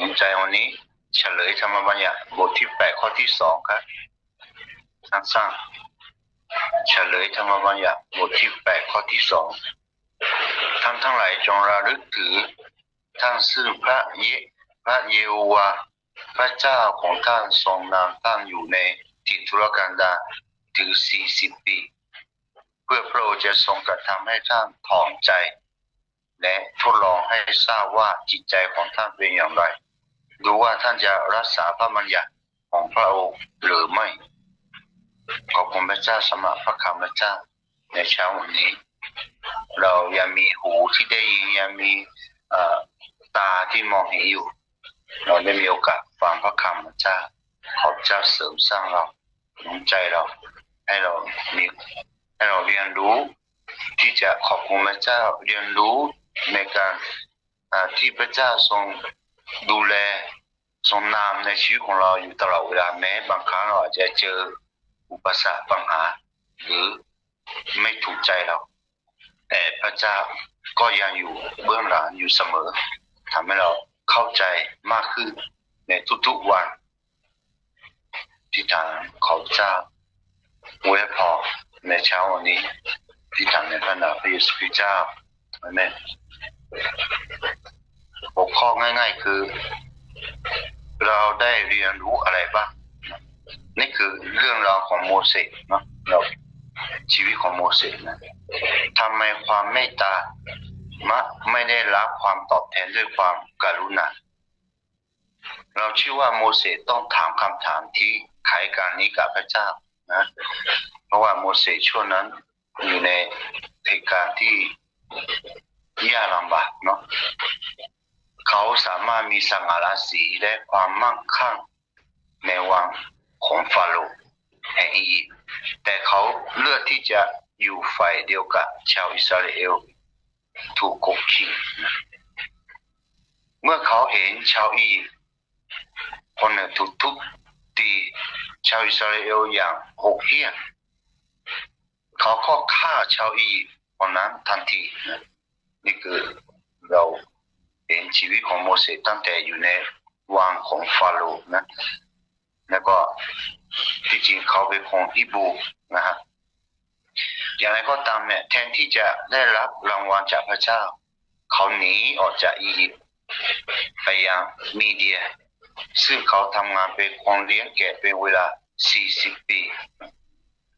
สนใจวันนี้เฉลยธรรมบัญญัติบทที่แปดข้อที่สองครับสั้นๆเฉลยธรรมบัญญัติบทที่แปดข้อที่สองท่านทั้งหลายจงระลึกถือ ท่านซึ่งพระเยพระเยโฮวาพระเจ้าของท่านทรงนำตั้งอยู่ในทิทุรกันดารถึงสี่สิบปี เพื่อพระองค์จะทรงกระทำให้ท่านถ่อมใจ และทดลองให้ทราบว่าจิตใจของท่านเป็นอย่างไรดูว่าท่านจะรักษาพระบัญญัติของพระองค์หรือไม่ ขอบคุณพระเจ้าสำหรับพระคำพระเจ้าในเช้าวันนี้ เรายังมีหูที่ได้ยินยังมีตาที่มองเห็นอยู่ เราได้มีโอกาสฟังพระคำพระเจ้าขอบเจ้าเสริมสร้างเราหนุนใจเรา ให้เรามีให้เราเรียนรู้ ที่จะขอบคุณพระเจ้าเรียนรู้ ในการที่พระเจ้าทรงดูแลทรงนำในชีวิตของเราอยู่ตลอดเวลาแม้บางครั้งเราอาจจะเจออุปสรรคปัญหา หรือไม่ถูกใจเรา แต่พระเจ้าก็ยังอยู่เบื้องหลังอยู่เสมอทำให้เราเข้าใจมากขึ้นในทุกๆวันที่ทางขอพระเจ้าอวยพรในเช้าวันนี้ที่ทางในพระนามพระเยซูคริสต์เจ้าอาเมน หัวข้อง่าย ๆ คือ เราได้เรียนรู้อะไรบ้างนี่คือเรื่องราวของโมเสสเนาะเราชีวิตของโมเสสนะทำไมความเมตตามะไม่ได้รับความตอบแทนด้วยความกรุณาเราเชื่อว่าโมเสสต้องถามคำถามที่ไขการนี้กับพระเจ้านะเพราะว่าโมเสสช่วงนั้นอยู่ในเหตุการณ์ที่ ยากลำบากเนาะเขาสามารถมีสังหารสีและความมั่งคั่งในวังของฟาโรห์แห่งอียิปต์แต่เขาเลือกที่จะอยู่ฝ่ายเดียวกับชาวอิสราเอลถูกกดขี่เมื่อเขาเห็นชาวอียิปต์คนหนึ่งถูกทุบตีชาวอิสราเอลอย่างโหดเหี้ยมเขาก็ฆ่าชาวอียิปต์คนนั้นทันทีนะ นี่คือเราเห็นชีวิตของโมเสสตั้งแต่อยู่ในวังของฟาโรห์นะ แล้วก็ที่จริงเขาเป็นคนฮิบูนะฮะอย่างไรก็ตามเนี่ยแทนที่จะได้รับรางวัลจากพระเจ้า เขาหนีออกจากอียิปต์ไปยังมีเดีย ซึ่งเขาทำงานเป็นคนเลี้ยงแกะเป็นเวลา 40 ปี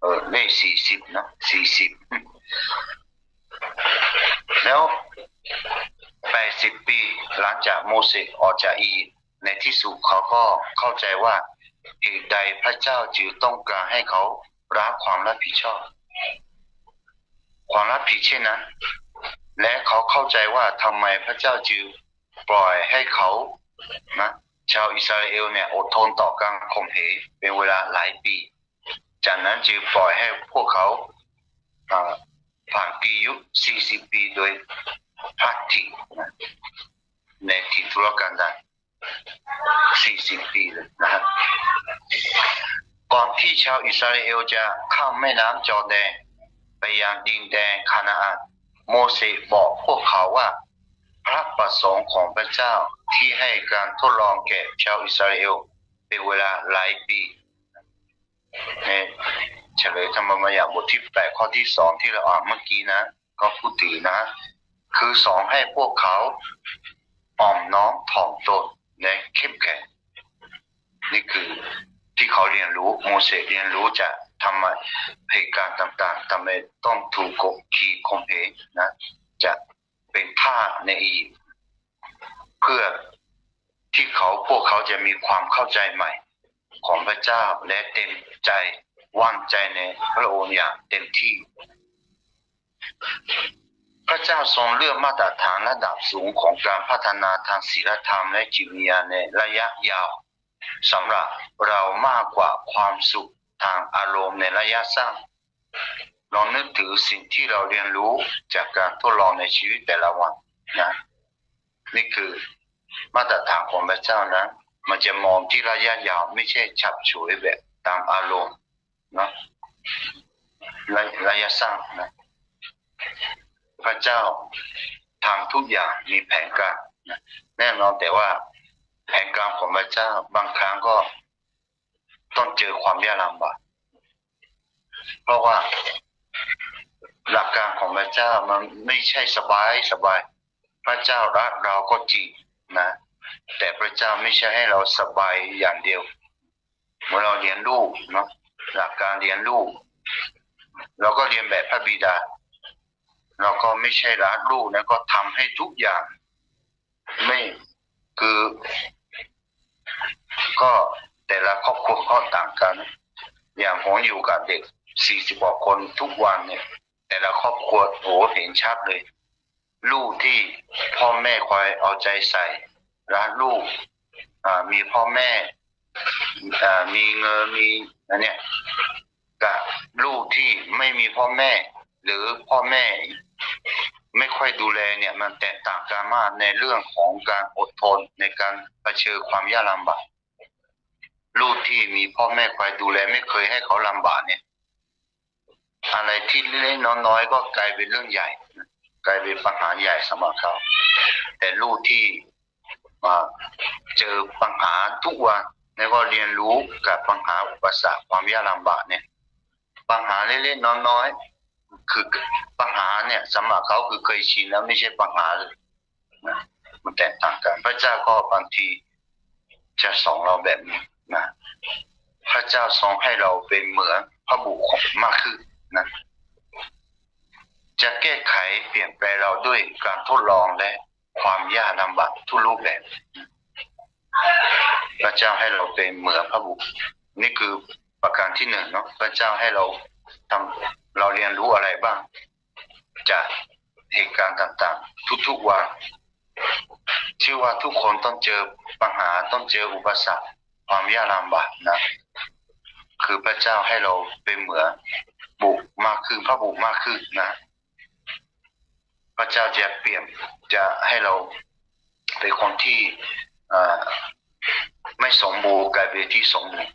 เออไม่40 นะ 40 แล้ว80ปีหลังจากโมเสสออกจากอียิปต์ในที่สุดเขาก็เข้าใจว่าเหตุใดพระเจ้าจึงต้องการให้เขารับความรับผิดชอบ ความรับผิดเช่นนั้น และเขาเข้าใจว่าทำไมพระเจ้าจึงปล่อยให้เขานะชาวอิสราเอลเนี่ยอดทนต่อการข่มเหงเป็นเวลาหลายปี จากนั้นจึงปล่อยให้พวกเขา ผ่านปียุ 40 ปีโดยพักทีนะในที่ธุรกันดาร40 ปีเลยนะครับก่อนที่ชาวอิสราเอลจะข้ามแม่น้ำจอแดนไปยังดินแดนคานาอันโมเสสบอกพวกเขาว่า พระประสงค์ของพระเจ้าที่ให้การทดลองแก่ชาวอิสราเอลเป็นเวลาหลายปี ในเฉลยธรรมบัญญัติบทที่แปดข้อที่สองที่เราอ่านเมื่อกี้นะ ก็พูดถึงนะ คือสอนให้พวกเขาอ่อมน้อมถ่อมตนและเข้มแข็งนี่คือที่เขาเรียนรู้โมเสสเรียนรู้จากทำไมเหตุการณ์ต่างๆทำไมต้องถูกกดขี่ข่มเหงนะ จะเป็นท่าในอีเพื่อที่เขาพวกเขาจะมีความเข้าใจใหม่ ของพระเจ้าและเต็มใจวางใจในพระองค์อย่างเต็มที่ พระเจ้าทรงเลือกมาตรฐานระดับสูงของการพัฒนาทางศีลธรรมและจิตวิญญาณในระยะยาวสำหรับเรามากกว่าความสุขทางอารมณ์ในระยะสั้นลองนึกถึงสิ่งที่เราเรียนรู้จากการทดลองในชีวิตแต่ละวันนะนี่คือมาตรฐานของพระเจ้านะ มันจะมองที่ระยะยาวไม่ใช่ฉับฉวยแบบตามอารมณ์นะระระยะสั้นนะพระเจ้าทำทุกอย่างมีแผนการนะแน่นอนแต่ว่าแห่งการของพระเจ้าบางครั้งก็ต้องเจอความยากลำบากเพราะว่าหลักการของพระเจ้ามันไม่ใช่สบายสบาย พระเจ้ารักเราก็จริงนะ แต่พระเจ้าไม่ใช่ให้เราสบายอย่างเดียวเมื่อเราเรียนลูกเนาะหลักการเรียนลูกเราก็เรียนแบบพระบิดา เราก็ไม่ใช่รักลูกนะก็ทำให้ทุกอย่าง ไม่คือ ก็แต่ละครอบครัวก็ต่างกัน อย่างผมอยู่กับเด็กสี่สิบกว่าคนทุกวันเนี่ย แต่ละครอบครัวโหเห็นชัดเลย ลูกที่พ่อแม่คอยเอาใจใส่ รักลูกอ่ามีพ่อแม่อ่ามีเงินมีอันเนี้ยกับลูกที่ไม่มีพ่อแม่ หรือพ่อแม่ ไม่ค่อยดูแลเนี่ย มันแตกต่างกันมากในเรื่องของการอดทนในการเผชิญความยากลำบากลูกที่มีพ่อแม่คอยดูแลไม่เคยให้เขาลำบากเนี่ย อะไรที่เล็กน้อยๆก็กลายเป็นเรื่องใหญ่กลายเป็นปัญหาใหญ่สำหรับเขา แต่ลูกที่ มาเจอปัญหาทุกวันแล้วก็เรียนรู้กับปัญหาอุปสรรคความยากลำบากเนี่ย ปัญหาเล็กๆน้อยๆคือปัญหาเนี่ยสำหรับเขาคือเคยชินแล้วไม่ใช่ปัญหาเลยนะมันแตกต่างกัน พระเจ้าก็บางทีจะสอนเราแบบนี้นะพระเจ้าทรงให้เราเป็นเหมือนพระบุคคลมากขึ้นนะจะแก้ไขเปลี่ยนแปลงเราด้วยการทดลองและ ความยากลำบากทุกรูปแบบ พระเจ้าให้เราเป็นเหมือนพระบุตรนี่คือประการที่หนึ่งเนาะพระเจ้าให้เราทำเราเรียนรู้อะไรบ้าง จากเหตุการณ์ต่างๆ ทุกๆวันชื่อว่าทุกคนต้องเจอปัญหาต้องเจออุปสรรคความยากลำบากนะ คือพระเจ้าให้เราเป็นเหมือนบุกมากขึ้นพระบุกมากขึ้นนะ จ้าจะเปลี่ยนจะให้เราเป็นคนที่ไม่สมบูรณ์กลายเป็นที่สมบูรณ์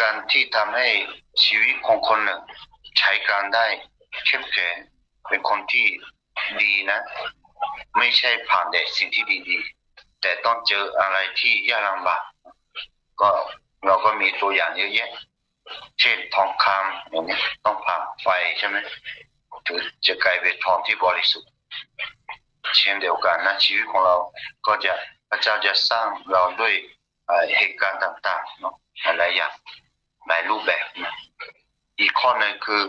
การที่ทำให้ชีวิตของคนหนึ่งใช้การได้เข้มแข็งเป็นคนที่ดีนะ ไม่ใช่ผ่านแต่สิ่งที่ดีๆ แต่ต้องเจออะไรที่ยากลำบากก็เราก็มีตัวอย่างเยอะแยะ เช่นทองคำอย่างนี้ต้องผ่านไฟใช่ไหมถึงจะกลายเป็นทองที่บริสุทธิ์ เช่นเดียวกันนะชีวิตของเราก็จะพระเจ้าจะสร้างเราด้วยเหตุการณ์ต่างๆเนาะหลายอย่างหลายรูปแบบนะอีกข้อหนึ่งคือ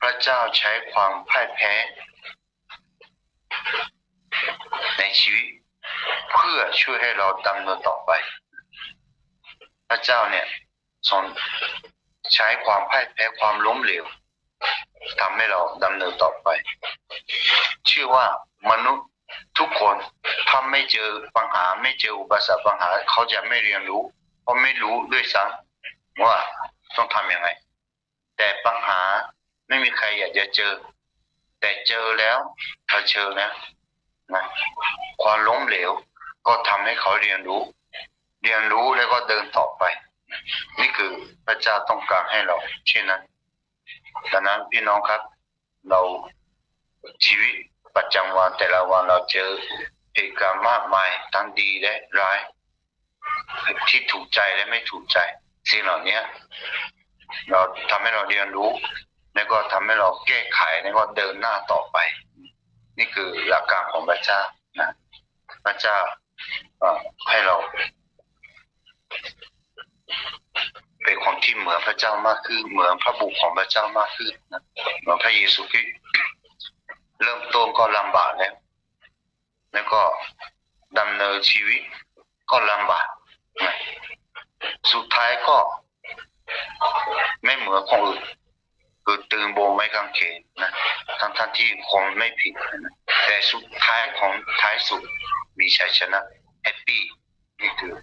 พระเจ้าใช้ความพ่ายแพ้ ในชีวิตเพื่อช่วยให้เราดำเนินต่อไป พระเจ้าเนี่ยทรงใช้ความพ่ายแพ้ความล้มเหลวทำให้เราดำเนินต่อไปเชื่อว่า มนุษย์ทุกคนถ้าไม่เจอปัญหาไม่เจออุปสรรคปัญหาเขาจะไม่เรียนรู้เพราะไม่รู้ด้วยซ้ำว่าต้องทำยังไง แต่ปัญหาไม่มีใครอยากจะเจอ แต่เจอแล้วเผชิญแล้วนะความล้มเหลวก็ทำให้เขาเรียนรู้ เรียนรู้แล้วก็เดินต่อไป นี่คือพระเจ้าต้องการให้เราเช่นนั้นดังนั้นพี่น้องครับ เราชีวิต ประจำวันแต่ละวันเราเจอเหตุการณ์มากมายทั้งดีและร้าย ที่ถูกใจและไม่ถูกใจ สิ่งเหล่านี้เราทำให้เราเรียนรู้ แล้วก็ทำให้เราแก้ไขแล้วก็เดินหน้าต่อไป นี่คือหลักการของพระเจ้านะพระเจ้าให้เราเป็นคนที่เหมือนพระเจ้ามากขึ้นเหมือนพระบุตรของพระเจ้ามากขึ้นนะเหมือนพระเยซูคริสต์ เริ่มต้นก็ลำบากแล้ว แล้วก็ดำเนินชีวิตก็ลำบากนะสุดท้ายก็ ไม่เหมือนคนอื่นคือตึงโบไม่กางเขนนะทั้งท่านที่คนไม่ผิดนะแต่สุดท้ายของท้ายสุดมีชัยชนะแฮปปี้นี่คือ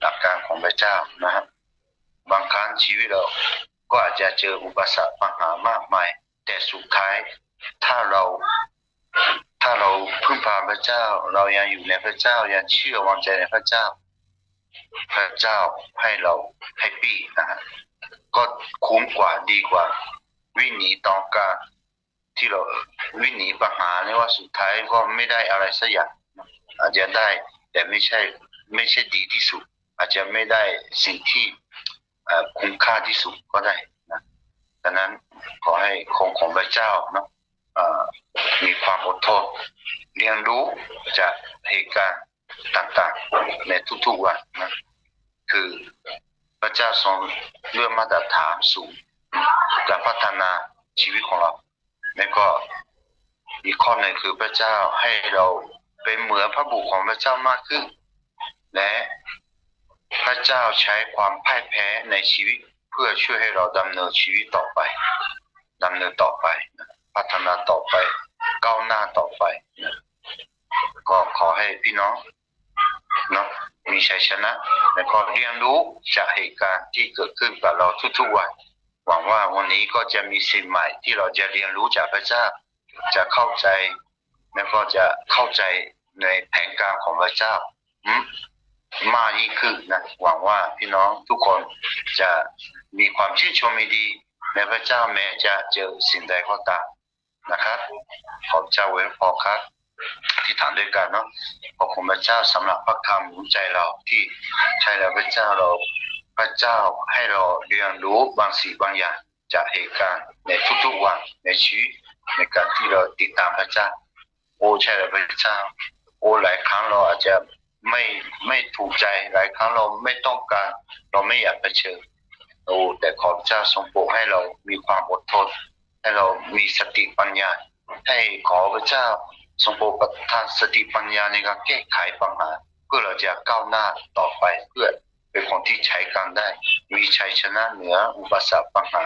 หลักการของพระเจ้านะครับบางครั้งชีวิตเราก็อาจจะเจออุปสรรคปัญหามากมาย แต่สุดท้าย ถ้าเรา ถ้าเราพึ่งพาพระเจ้า เรายังอยู่ในพระเจ้ายังเชื่อวางใจในพระเจ้า พระเจ้าให้เราแฮปปี้นะฮะก็คุ้มกว่าดีกว่า วิ่งหนีตองการที่เราวิ่งหนีปัญหาเนี่ยว่าสุดท้ายก็ไม่ได้อะไรสักอย่างอาจจะได้ แต่ไม่ใช่ไม่ใช่ดีที่สุด อาจจะไม่ได้สิ่งที่อ่อคุ้มค่าที่สุดก็ได้นะดังนั้นขอให้คงของพระเจ้าเนาะ มีความอดทนเรียนรู้จากเหตุการณ์ต่างๆ ในทุกๆวันนะคือพระเจ้าทรงเลื่อนมาตรฐานสูงการพัฒนาชีวิตของเราแล้วก็อีกข้อหนึ่งคือพระเจ้าให้เราเป็นเหมือนพระบุตรของพระเจ้ามากขึ้น และพระเจ้าใช้ความพ่ายแพ้ในชีวิต เพื่อช่วยให้เราดำเนินชีวิตต่อไปดำเนินต่อไป พัฒนาต่อไปก้าวหน้าต่อไปนะก็ขอให้พี่น้องเนาะมีชัยชนะ และก็เรียนรู้จากเหตุการณ์ที่เกิดขึ้นกับเราทุกๆวันหวังว่าวันนี้ก็จะมีสิ่งใหม่ที่เราจะเรียนรู้จากพระเจ้า จะเข้าใจ แล้วก็จะเข้าใจในแผนการของพระเจ้ามมากยิ่งขึ้นนะหวังว่าพี่น้องทุกคนจะมีความชื่นชมดีในพระเจ้าแม้จะเจอสิ่งใดก็ตาม นะครับ ขอบเจ้าเว้นพอครับ ที่ถามด้วยกันเนาะขอบคุณพระเจ้าสำหรับพระคำหนุนใจเราที่ใช่แล้วพระเจ้าเราพระเจ้าให้เราเรียนรู้บางสิ่งบางอย่างจากเหตุการณ์ในทุกๆวันในชีวิตในการที่เราติดตามพระเจ้า โอ้ใช่แล้วพระเจ้า โอ้หลายครั้งเราอาจจะไม่ไม่ถูกใจหลายครั้งเราไม่ต้องการ เราไม่อยากเผชิญโอ้แต่ขอพระเจ้าทรงโปรดให้เรามีความอดทน ให้เรามีสติปัญญา ให้ขอพระเจ้าทรงโปรดประทานสติปัญญาในการแก้ไขปัญหาเพื่อเราจะก้าวหน้าต่อไปเพื่อเป็นคนที่ใช้การได้ มีชัยชนะเหนืออุปสรรคปัญหา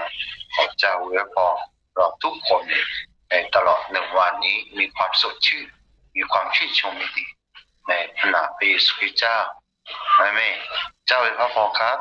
ขอเจ้าอวยพรเราทุกคนในตลอดหนึ่งวันนี้มีความสดชื่นมีความชื่นชมดีในพระนามพระเยซูคริสต์เจ้าอาเมนเจ้าเป็นพระพรครับ